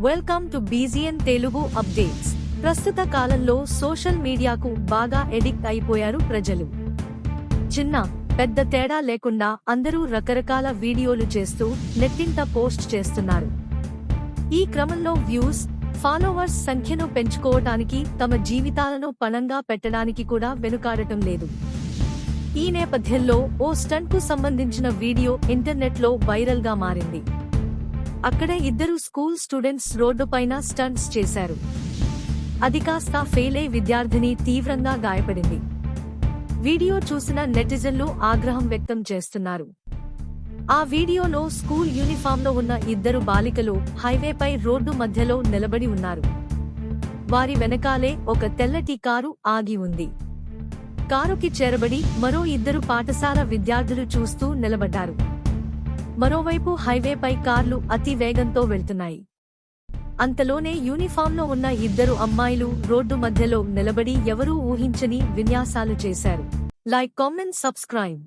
Welcome to బీజియన్ Telugu updates ప్రస్తుత కాలంలో సోషల్ మీడియాకు బాగా ఎడిక్ట్ అయిపోయారు ప్రజలు. చిన్న పెద్ద తేడా లేకుండా అందరూ రకరకాల వీడియోలు చేస్తూ నెట్టింట పోస్ట్ చేస్తున్నారు. ఈ క్రమంలో వ్యూస్ ఫాలోవర్స్ సంఖ్యను పెంచుకోవటానికి తమ జీవితాలను పణంగా పెట్టడానికి కూడా వెనుకాడటం లేదు. ఈ నేపథ్యంలో ఓ స్టంట్కు సంబంధించిన వీడియో ఇంటర్నెట్లో వైరల్గా మారింది. అక్కడ ఇద్దరు స్కూల్ స్టూడెంట్స్ రోడ్డుపైన స్టంట్స్ చేశారు. అది కాస్త ఫెయిల్ అయి విద్యార్థిని తీవ్రంగా గాయపడింది. వీడియో చూసిన నెటిజన్లు ఆగ్రహం వ్యక్తం చేస్తున్నారు. ఆ వీడియోలో స్కూల్ యూనిఫామ్లో ఉన్న ఇద్దరు బాలికలు హైవేపై రోడ్డు మధ్యలో నిలబడి ఉన్నారు. వారి వెనకాలే ఒక తెల్లటి కారు ఆగి ఉంది. కారుకి చేరబడి మరో ఇద్దరు పాఠశాల విద్యార్థులు చూస్తూ నిలబడ్డారు. మరోవైపు హైవేపై కార్లు అతి వేగంతో వెళ్తున్నాయి. అంతలోనే యూనిఫామ్లో ఉన్న ఇద్దరు అమ్మాయిలు రోడ్డు మధ్యలో నిలబడి ఎవరూ ఊహించని విన్యాసాలు చేశారు. Like comment subscribe.